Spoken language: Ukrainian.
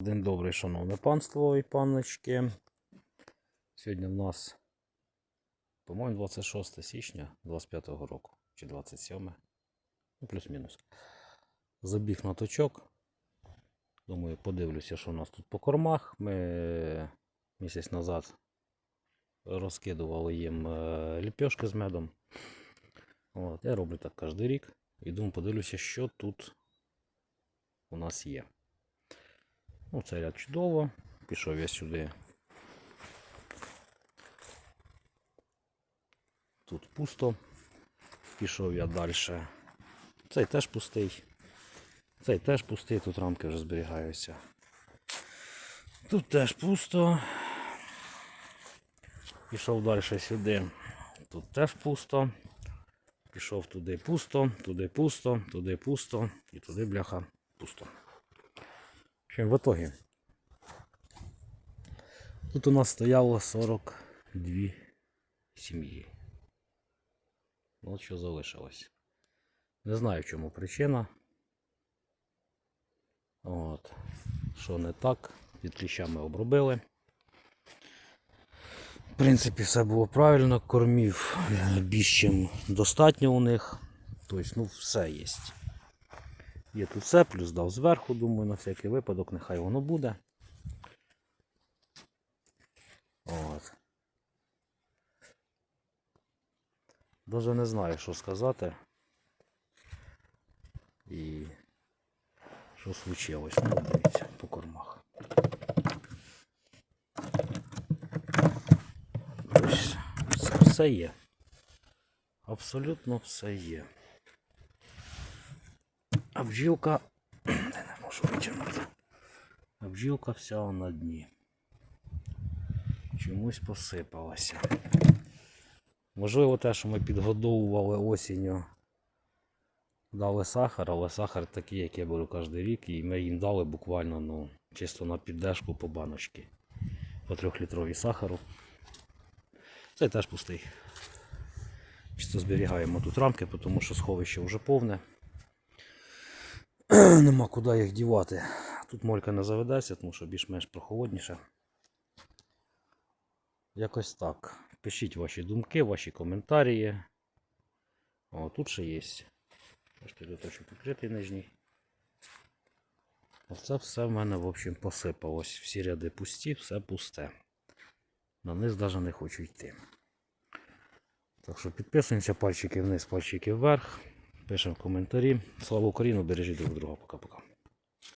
День добрий, шановне панство і панночки. Сьогодні в нас, по-моєму, 26 січня 25-го року, чи 27, ну, плюс-мінус. Забіг на точок. Думаю, подивлюся, що у нас тут по кормах. Ми місяць назад розкидували їм е, ліпьошки з медом. От, я роблю так кожен рік. І думаю, подивлюся, що тут у нас є. Це ряд чудово. Пішов я сюди. Тут пусто. Пішов я далі. Цей теж пустий. Цей теж пустий, тут рамки вже зберігаються. Тут теж пусто. Пішов далі сюди. Тут теж пусто. Пішов туди пусто, туди пусто, туди пусто і туди бляха пусто. Общем, в итоге. Тут у нас стояло 42 сім'ї. От що залишилось. Не знаю, в чому причина. От. Що не так. Від кліщами обробили. В принципі, все було правильно. Кормів більш чим достатньо у них. Тобто, ну, все є. Є тут все, плюс дав зверху, думаю, на всякий випадок, нехай воно буде. От. Даже не знаю, що сказати. І що случилось. Ну, дивіться, по кормах. Ось, все є. Абсолютно все є. А бджілка. Не можу витягнути. А вся на дні. Чомусь посипалася. Можливо, те, що ми підгодовували осінню, дали сахар, але сахар такий, як я беру кожен рік, і ми їм дали буквально ну, чисто на піддержку по баночки. По трьохлітровій сахару. Це теж пустий. Чисто зберігаємо тут рамки, тому що сховище вже повне. Нема куди їх дівати. Тут молька не заведеться, тому що більш-менш прохолодніше. Якось так. Пишіть ваші думки, ваші коментарі. О, тут ще є. Бачите, люточок відкритий нижній. Оце все в мене, в общем, посипалось. Всі ряди пусті, все пусте. На низ навіть не хочу йти. Так що підписуємося, пальчики вниз, пальчики вверх. Пишемо коментарі. Слава Україні, бережіть друг друга. Пока-пока.